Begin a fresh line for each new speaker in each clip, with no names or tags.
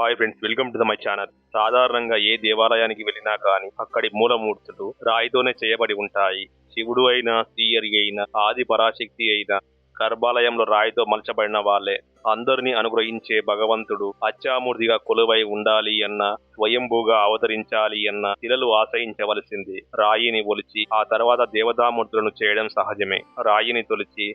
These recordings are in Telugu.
Hi friends welcome to the my channel. సాధారణంగా ఏ దేవాలయానికి వెళ్ళినా కానీ అక్కడి మూలమూర్తులు రాయితోనే చేయబడి ఉంటాయి. శివుడు అయినా శ్రీయరి అయినా ఆది పరాశక్తి అయినా గర్భాలయంలో రాయితో మలచబడిన వాళ్ళే. అందరినీ అనుగ్రహించే భగవంతుడు అచ్చామూర్తిగా కొలువై ఉండాలి అన్న స్వయంభూగా అవతరించాలి అన్న శిలలు ఆశ్రయించవలసింది రాయిని ఒలిచి ఆ తర్వాత దేవతామూర్తులను చేయడం సహజమే. రాయిని తొలిచి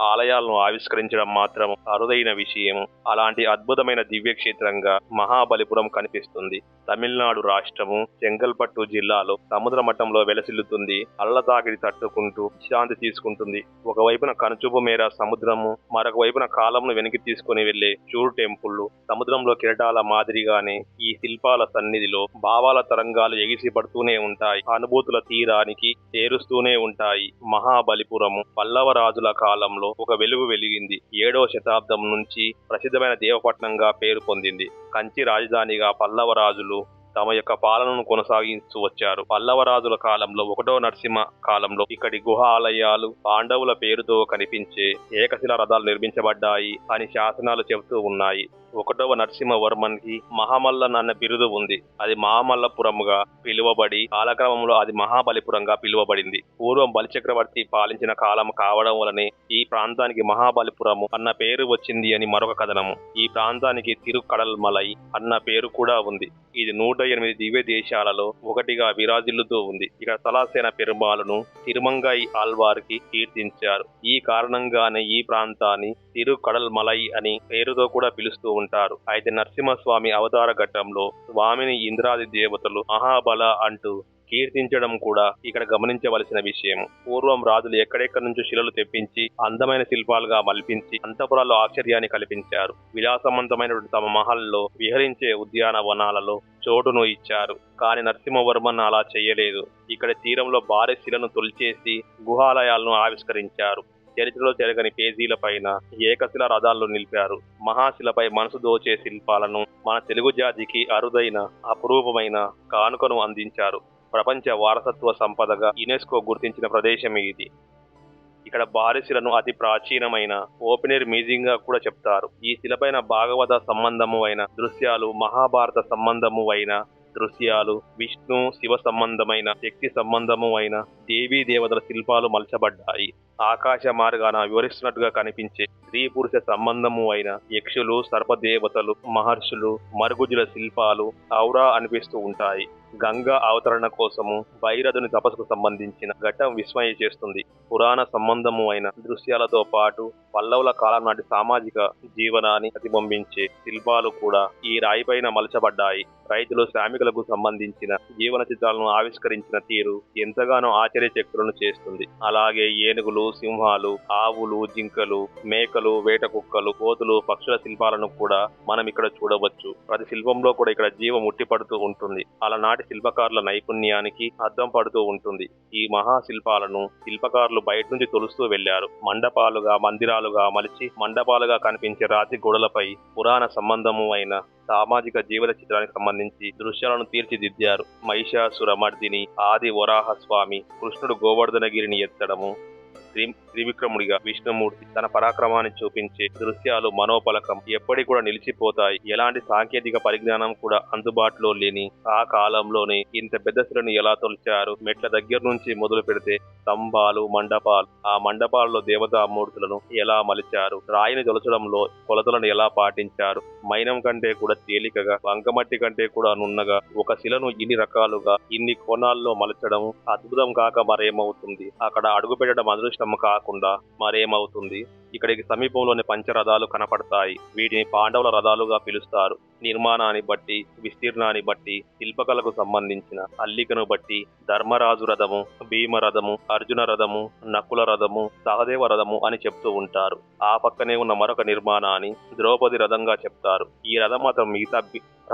ఆలయాలను ఆవిష్కరించడం మాత్రం అరుదైన విషయం అలాంటి అద్భుతమైన దివ్యక్షేత్రంగా మహాబలిపురం కనిపిస్తుంది. తమిళనాడు రాష్ట్రము చెంగల్పట్టు జిల్లాలో సముద్ర మట్టంలో వెలసిల్లుతుంది. అల్లతాకిడి తట్టుకుంటూ శాంతి తీసుకుంటుంది. ఒకవైపున కనుచూపు మేర సముద్రము మరొక వైపున కాలంను వెనక్కి తీసుకుని వెళ్ళే చూడు టెంపుల్ సముద్రంలో కిరటాల మాదిరిగానే ఈ శిల్పాల సన్నిధిలో భావాల తరంగాలు ఎగిసి పడుతూనే ఉంటాయి. అనుభూతుల తీరానికి చేరుస్తూనే ఉంటాయి మహాబలిపురము. పల్లవ రాజుల కాలంలో ఒక వెలుగు వెలిగింది. ఏడవ శతాబ్దం నుంచి ప్రసిద్ధమైన దేవపట్నంగా పేరు పొందింది. కంచి రాజధానిగా పల్లవ రాజులు తమ యొక్క పాలనను కొనసాగిస్తూ వచ్చారు. పల్లవ రాజుల కాలంలో ఒకటో నరసింహ కాలంలో ఇక్కడి గుహ ఆలయాలు పాండవుల పేరుతో కనిపించే ఏకశిల రథాలు నిర్మించబడ్డాయి అని శాసనాలు చెబుతూ ఉన్నాయి. ఒకటవ నరసింహవర్మన్కి మహామల్లన్ అన్న బిరుదు ఉంది. అది మహామల్లపురముగా పిలువబడి కాలక్రమంలో అది మహాబలిపురంగా పిలువబడింది. పూర్వం బలిచక్రవర్తి పాలించిన కాలం కావడం వలనే ఈ ప్రాంతానికి మహాబలిపురము అన్న పేరు వచ్చింది అని మరొక కథనము. ఈ ప్రాంతానికి తిరుకడల్మలై అన్న పేరు కూడా ఉంది. ఇది నూట ఎనిమిది దివ్య దేశాలలో ఒకటిగా విరాజిల్లుతూ ఉంది. ఇక్కడ సలాసేన పెరుమాలను తిరుమంగై ఆల్వార్కి కీర్తించారు. ఈ కారణంగానే ఈ ప్రాంతాన్ని తిరుకడల్మలై అని పేరుతో కూడా పిలుస్తూ ఉంటారు. అయితే నరసింహస్వామి అవతార ఘట్టంలో స్వామిని ఇంద్రాది దేవతలు మహాబల అంటూ కీర్తించడం కూడా ఇక్కడ గమనించవలసిన విషయం పూర్వం రాజులు ఎక్కడెక్కడి నుంచో శిలలు తెప్పించి అందమైన శిల్పాలుగా మల్పించి అంతపురాల్లో ఆశ్చర్యాన్ని కల్పించారు. విలాసవంతమైనటువంటి తమ మహల్లో విహరించే ఉద్యానవనాలలో చోటును ఇచ్చారు. కానీ నరసింహవర్మన్ అలా చేయలేదు. ఇక్కడ తీరంలో భారీ శిలను తొలిచేసి గుహాలయాలను ఆవిష్కరించారు. చరిత్రలో జరగని పేజీల పైన ఏకశిల రథాల్లో నిలిపారు. మహాశిలపై మనసు దోచే శిల్పాలను మన తెలుగు జాతికి అరుదైన అపురూపమైన కానుకను అందించారు. ప్రపంచ వారసత్వ సంపదగా యునెస్కో గుర్తించిన ప్రదేశం ఇది. ఇక్కడ బారిశిలను అతి ప్రాచీనమైన ఓపెనర్ ఎయిర్ మ్యూజియం గా కూడా చెప్తారు. ఈ శిలపైన భాగవత సంబంధము అయిన దృశ్యాలు మహాభారత సంబంధము అయిన దృశ్యాలు విష్ణు శివ సంబంధమైన శక్తి సంబంధము అయిన దేవీ దేవతల శిల్పాలు మలచబడ్డాయి. ఆకాశ మార్గాన వివరిస్తున్నట్టుగా కనిపించే స్త్రీ పురుష సంబంధము అయిన యక్షులు సర్పదేవతలు మహర్షులు మరుగుజుల శిల్పాలు ఔరా అనిపిస్తూ ఉంటాయి. గంగా అవతరణ కోసము భైరథుని తపస్సుకు సంబంధించిన ఘట్టం విస్మయ చేస్తుంది. పురాణ సంబంధము అయిన దృశ్యాలతో పాటు పల్లవుల కాలం నాటి సామాజిక జీవనాన్ని ప్రతిబింబించే శిల్పాలు కూడా ఈ రాయిపైన మలచబడ్డాయి. రైతులు శ్రామికులకు సంబంధించిన జీవన చిత్రాలను ఆవిష్కరించిన తీరు ఎంతగానో ఆశ్చర్యచక్తులను చేస్తుంది. అలాగే ఏనుగులు సింహాలు ఆవులు జింకలు మేకలు వేట కుక్కలు కోతులు పక్షుల శిల్పాలను కూడా మనం ఇక్కడ చూడవచ్చు. ప్రతి శిల్పంలో కూడా ఇక్కడ జీవం ఉట్టిపడుతూ ఉంటుంది. అలనాటి శిల్పకారుల నైపుణ్యానికి అద్దం పడుతూ ఉంటుంది. ఈ మహాశిల్పాలను శిల్పకారులు బయట నుంచి తొలుస్తూ వెళ్ళారు మండపాలుగా మందిరాలుగా మలిచి మండపాలుగా కనిపించే రాతి గోడలపై పురాణ సంబంధము అయిన సామాజిక జీవిత చిత్రానికి సంబంధించి దృశ్యాలను తీర్చిదిద్దారు. మహిషాసుర మర్దిని ఆది వరాహ స్వామి కృష్ణుడు గోవర్ధనగిరిని ఎత్తడము త్రివిక్రముడిగా విష్ణుమూర్తి తన పరాక్రమాన్ని చూపించే దృశ్యాలు మనోపలకం ఎప్పటి కూడా నిలిచిపోతాయి. ఎలాంటి సాంకేతిక పరిజ్ఞానం కూడా అందుబాటులో లేని ఆ కాలంలోనే ఇంత పెద్ద శిలను ఎలా తొలిచారు? మెట్ల దగ్గర నుంచి మొదలు పెడితే స్తంభాలు మండపాలు ఆ మండపాలలో దేవతామూర్తులను ఎలా మలిచారు? రాయిని తొలచడంలో కొలతలను ఎలా పాటించారు? మైనం కంటే కూడా తేలికగా వంకమట్టి కంటే కూడా నున్నగా ఒక శిలను ఇన్ని రకాలుగా ఇన్ని కోణాల్లో మలచడం అద్భుతం కాక మరేమవుతుంది? అక్కడ అడుగు పెట్టడం అదృష్టం కాకుండా మరేమవుతుంది? ఇక్కడికి సమీపంలోని పంచరథాలు కనపడతాయి. వీటిని పాండవుల రథాలుగా పిలుస్తారు. నిర్మాణాన్ని బట్టి విస్తీర్ణాన్ని బట్టి శిల్పకళకు సంబంధించిన అల్లికను బట్టి ధర్మరాజు రథము భీమరథము అర్జున రథము నకుల రథము సహదేవ రథము అని చెప్తూ ఉంటారు. ఆ పక్కనే ఉన్న మరొక నిర్మాణాన్ని ద్రౌపది రథంగా చెప్తారు. ఈ రథం మాత్రం మిగతా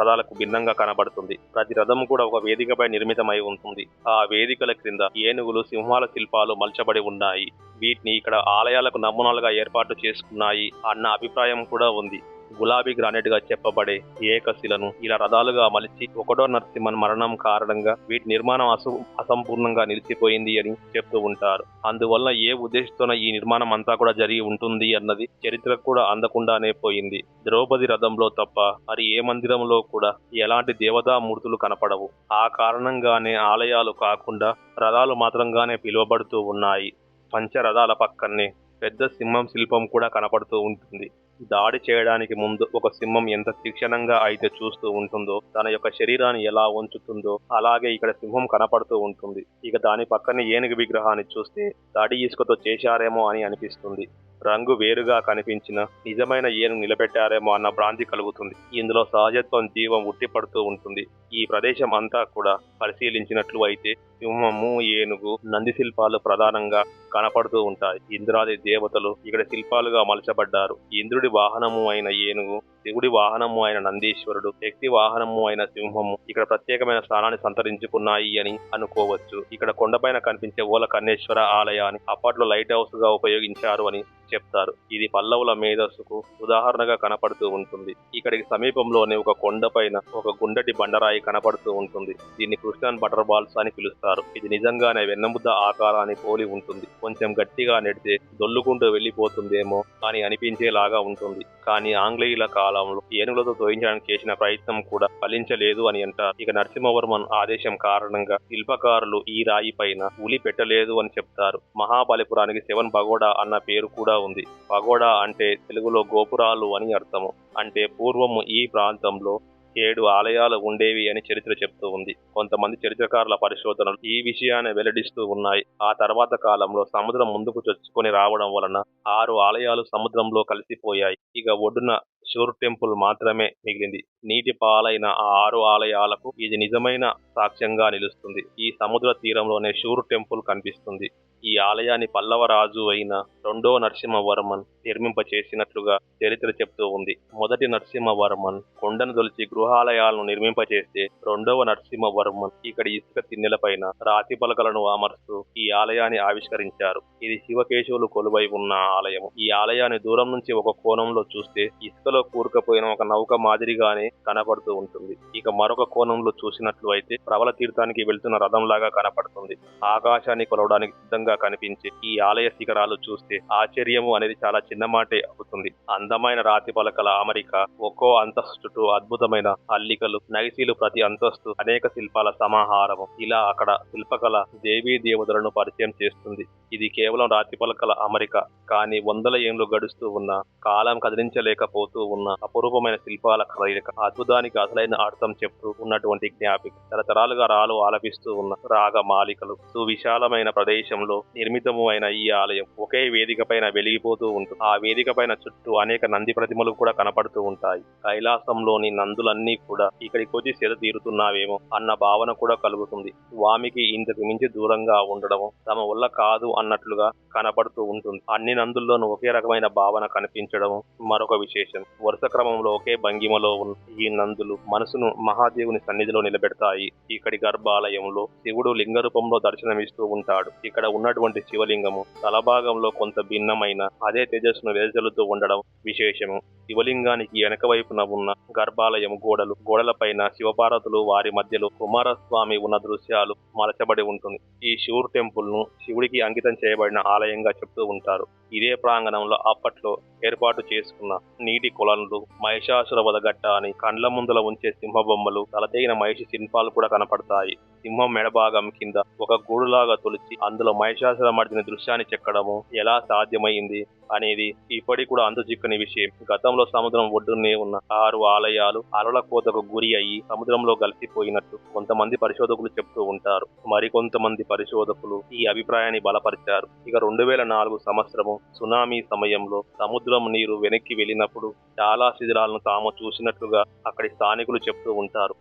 రథాలకు భిన్నంగా కనబడుతుంది. ప్రతి రథం కూడా ఒక వేదికపై నిర్మితమై ఉంటుంది. ఆ వేదికల క్రింద ఏనుగులు సింహాల శిల్పాలు మలచబడి ఉన్నాయి. వీటిని ఇక్కడ ఆలయాలకు నమూనాలుగా ఏర్పాటు చేసుకున్నాయి అన్న అభిప్రాయం కూడా ఉంది. గులాబీ గ్రానైట్గా చెప్పబడే ఏకశిలను ఇలా రథాలుగా మలిచి ఒకటో నరసింహన్ మరణం కారణంగా వీటి నిర్మాణం అసు అసంపూర్ణంగా నిలిచిపోయింది అని చెప్తూ ఉంటారు. అందువల్ల ఏ ఉద్దేశంతోన ఈ నిర్మాణం అంతా కూడా జరిగి ఉంటుంది అన్నది చరిత్రకు కూడా అందకుండానే పోయింది. ద్రౌపది రథంలో తప్ప మరి ఏ మందిరంలో కూడా ఎలాంటి దేవతా మూర్తులు కనపడవు. ఆ కారణంగానే ఆలయాలు కాకుండా రథాలు మాత్రంగానే పిలువబడుతూ ఉన్నాయి. పంచరథాల పక్కనే పెద్ద సింహం శిల్పం కూడా కనపడుతూ ఉంటుంది. దాడి చేయడానికి ముందు ఒక సింహం ఎంత తీక్షణంగా అయితే చూస్తూ ఉంటుందో తన యొక్క శరీరాన్ని ఎలా ఉంచుతుందో అలాగే ఇక్కడ సింహం కనపడుతూ ఉంటుంది. ఇక దాని పక్కనే ఏనుగు విగ్రహాన్ని చూస్తే తడి ఇసుకతో చేశారేమో అని అనిపిస్తుంది. రంగు వేరుగా కనిపించిన నిజమైన ఏనుగు నిలబెట్టారేమో అన్న భ్రాంతి కలుగుతుంది. ఇందులో సహజత్వం జీవం ఉట్టిపడుతూ ఉంటుంది. ఈ ప్రదేశం అంతా కూడా పరిశీలించినట్లు అయితే సింహము ఏనుగు నంది శిల్పాలు ప్రధానంగా కనపడుతూ ఉంటాయి. ఇంద్రాది దేవతలు ఇక్కడ శిల్పాలుగా మలచబడ్డారు. ఇంద్రుడి వాహనము అయిన ఏనుగు శివుడి వాహనము అయిన నందీశ్వరుడు శక్తి వాహనము అయిన సింహము ఇక్కడ ప్రత్యేకమైన స్థానాన్ని సంతరించుకున్నాయి అని అనుకోవచ్చు. ఇక్కడ కొండపైన కనిపించే ఓల కన్నేశ్వర ఆలయాన్ని అప్పట్లో లైట్ హౌస్గా ఉపయోగించారు అని చెప్తారు. ఇది పల్లవుల మేధస్సుకు ఉదాహరణగా కనపడుతూ ఉంటుంది. ఇక్కడికి సమీపంలోనే ఒక కొండపైన ఒక గుండటి బండరాయి కనపడుతూ ఉంటుంది. దీన్ని కృష్ణన్ బటర్ బాల్స్ అని పిలుస్తారు. ఇది నిజంగానే వెన్నముద్ద ఆకారాన్ని పోలి ఉంటుంది. కొంచెం గట్టిగా నెడితే దొల్లుకుంటూ వెళ్ళిపోతుందేమో అని అనిపించేలాగా ఉంటుంది. కానీ ఆంగ్లేయుల కాలంలో ఏనుగులతో తోయించడానికి చేసిన ప్రయత్నం కూడా ఫలించలేదు అని అంటారు. ఇక నరసింహవర్మన్ ఆదేశం కారణంగా శిల్పకారులు ఈ రాయి పైన ఉలి పెట్టలేదు అని చెప్తారు. మహాబలిపురానికి శివన్ పగోడా అన్న పేరు కూడా ఉంది. పగోడా అంటే తెలుగులో గోపురాలు అని అర్థము. అంటే పూర్వము ఈ ప్రాంతంలో ఏడు ఆలయాలు ఉండేవి అని చరిత్ర చెప్తూ ఉంది. కొంతమంది చరిత్రకారుల పరిశోధనలు ఈ విషయాన్ని వెల్లడిస్తూ ఉన్నాయి. ఆ తర్వాత కాలంలో సముద్రం ముందుకు చొచ్చుకొని రావడం వలన ఆరు ఆలయాలు సముద్రంలో కలిసిపోయాయి. ఇక ఒడ్డున షూర్ టెంపుల్ మాత్రమే మిగిలింది. నీటి పాలైన ఆ ఆరు ఆలయాలకు ఇది నిజమైన సాక్ష్యంగా నిలుస్తుంది. ఈ సముద్ర తీరంలోనే షూర్ టెంపుల్ కనిపిస్తుంది. ఈ ఆలయాన్ని పల్లవ రాజు అయిన రెండో నరసింహవర్మన్ నిర్మింప చేసినట్లుగా చరిత్ర చెప్తూ ఉంది. మొదటి నరసింహవర్మన్ కొండను దొలిచి గృహాలయాలను నిర్మింపచేస్తే రెండవ నరసింహవర్మన్ ఇక్కడ ఇసుక తిన్నెలపైన రాతి పలకలను అమరుస్తూ ఈ ఆలయాన్ని ఆవిష్కరించారు. ఇది శివకేశవులు కొలువై ఉన్న ఆలయం ఈ ఆలయాన్ని దూరం నుంచి ఒక కోణంలో చూస్తే ఇసుకలో కూరుకుపోయిన ఒక నౌక మాదిరిగానే కనపడుతూ ఉంటుంది. ఇక మరొక కోణంలో చూసినట్లు అయితే ప్రబల తీర్థానికి వెళ్తున్న రథంలాగా కనపడుతుంది. ఆకాశాన్ని కొలవడానికి సిద్ధంగా కనిపించే ఈ ఆలయ శిఖరాలు చూస్తే ఆశ్చర్యము అనేది చాలా చిన్న మాటే అవుతుంది. అందమైన రాతి పలకల అమరిక ఒక్కో అంతస్తు చుట్టూ అద్భుతమైన అల్లికలు నైసీలు ప్రతి అంతస్తు అనేక శిల్పాల సమాహారము. ఇలా అక్కడ శిల్పకళ దేవీ దేవతలను పరిచయం చేస్తుంది. ఇది కేవలం రాతి పలకల అమరిక కానీ వందల ఏండ్లు గడుస్తూ ఉన్న కాలం కదిలించలేకపోతూ ఉన్న అపురూపమైన శిల్పాల కలయిక అద్భుతానికి అసలైన అర్థం చెప్తూ ఉన్నటువంటి జ్ఞాపిక తరతరాలుగా రాలు ఆలపిస్తూ ఉన్న రాగ మాలికలు సువిశాలమైన ప్రదేశంలో నిర్మితము అయిన ఈ ఆలయం ఒకే వేదిక పైన వెలిగిపోతూ ఉంటుంది. ఆ వేదిక పైన చుట్టూ అనేక నంది ప్రతిమలు కూడా కనపడుతూ ఉంటాయి. కైలాసంలోని నందులన్నీ కూడా ఇక్కడికి వచ్చి సెద తీరుతున్నావేమో అన్న భావన కూడా కలుగుతుంది. స్వామికి ఇంతకు మించి దూరంగా ఉండడము తమ వల్ల కాదు అన్నట్లుగా కనబడుతూ ఉంటుంది. అన్ని నందుల్లోనూ ఒకే రకమైన భావన కనిపించడం మరొక విశేషం. వరుస క్రమంలో ఒకే భంగిమలో ఉన్న ఈ నందులు మనసును మహాదేవుని సన్నిధిలో నిలబెడతాయి. ఇక్కడి గర్భాలయంలో శివుడు లింగ రూపంలో దర్శనమిస్తూ ఉంటాడు. ఇక్కడ ఉన్నటువంటి శివలింగము తలభాగంలో కొంత భిన్నమైన అదే తేజస్సును వెదజల్లుతూ ఉండడం విశేషము. శివలింగానికి వెనక వైపున ఉన్న గర్భాలయం గోడలు గోడలపైన శివపార్వతులు వారి మధ్యలో కుమారస్వామి ఉన్న దృశ్యాలు మలచబడి ఉంటుంది. ఈ శివుడు టెంపుల్ను శివుడికి అంకితం చేయబడిన ఆలయంగా చెప్తూ ఉంటారు. ఇదే ప్రాంగణంలో అప్పట్లో ఏర్పాటు చేసుకున్న నీటి కొలనులు మహిషాసుర వదగట్ట అని కండ్ల ముందల ఉంచే సింహ బొమ్మలు తలతగిన మహిషి శిల్పాలు కూడా కనపడతాయి. సింహం మెడభాగం కింద ఒక గూడులాగా తొలిచి అందులో మహిషాసుర మర్దిని దృశ్యాన్ని చెక్కడము ఎలా సాధ్యమైంది అనేది ఇప్పటికి కూడా చిక్కని విషయం. గతంలో సముద్రం ఒడ్డునే ఉన్న ఆరు ఆలయాలు అలల కోతకు గురి అయ్యి సముద్రంలో కలిసిపోయినట్టు కొంతమంది పరిశోధకులు చెప్తూ ఉంటారు. మరికొంతమంది పరిశోధకులు ఈ అభిప్రాయాన్ని బలపరిచారు. ఇక రెండు వేల నాలుగు సంవత్సరము సునామీ సమయంలో సముద్రం నీరు వెనక్కి వెళ్ళినప్పుడు చాలా శిథిరాలను తాము చూసినట్లుగా అక్కడి స్థానికులు చెప్తూ ఉంటారు.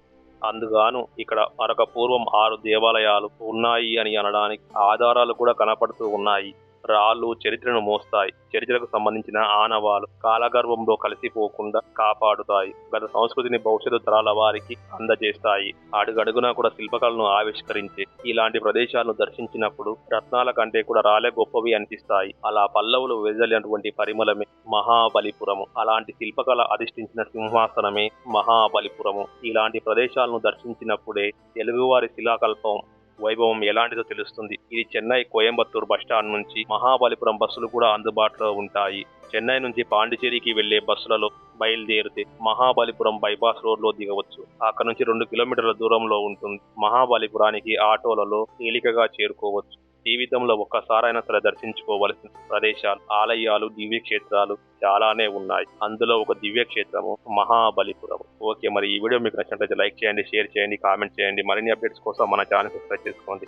అందుగాను ఇక్కడ మరొక పూర్వం ఆరు దేవాలయాలు ఉన్నాయి అని అనడానికి ఆధారాలు కూడా కనపడుతూ ఉన్నాయి. రాళ్ళు చరిత్రను మోస్తాయి. చరిత్రకు సంబంధించిన ఆనవాలు కాలగర్భంలో కలిసిపోకుండా కాపాడుతాయి. గత సంస్కృతిని భవిష్యత్తు తరాల వారికి అందజేస్తాయి. అడుగడుగునా కూడా శిల్పకళను ఆవిష్కరించి ఇలాంటి ప్రదేశాలను దర్శించినప్పుడు రత్నాల కంటే కూడా రాలే గొప్పవి అనిపిస్తాయి. అలా పల్లవులు వెదలినటువంటి పరిమళమే మహాబలిపురము. అలాంటి శిల్పకళ అధిష్ఠించిన సింహాసనమే మహాబలిపురము. ఇలాంటి ప్రదేశాలను దర్శించినప్పుడే తెలుగువారి శిలాకల్పం వైభవం ఎలాంటిదో తెలుస్తుంది. ఇది చెన్నై కోయంబత్తూర్ బస్టాండ్ నుంచి మహాబలిపురం బస్సులు కూడా అందుబాటులో ఉంటాయి. చెన్నై నుంచి పాండిచేరికి వెళ్ళే బస్సులలో బయలుదేరితే మహాబలిపురం బైపాస్ రోడ్లో దిగవచ్చు. అక్కడ నుంచి రెండు కిలోమీటర్ల దూరంలో ఉంటుంది. మహాబలిపురానికి ఆటోలలో తేలికగా చేరుకోవచ్చు. జీవితంలో ఒక్కసారైనా సరే దర్శించుకోవలసిన ప్రదేశాలు ఆలయాలు దివ్యక్షేత్రాలు చాలానే ఉన్నాయి. అందులో ఒక దివ్యక్షేత్రము మహాబలిపురం ఓకే మరి ఈ వీడియో మీకు నచ్చినట్లయితే లైక్ చేయండి షేర్ చేయండి కామెంట్ చేయండి. మరిన్ని అప్డేట్స్ కోసం మన ఛానల్ సబ్స్క్రైబ్ చేసుకోండి.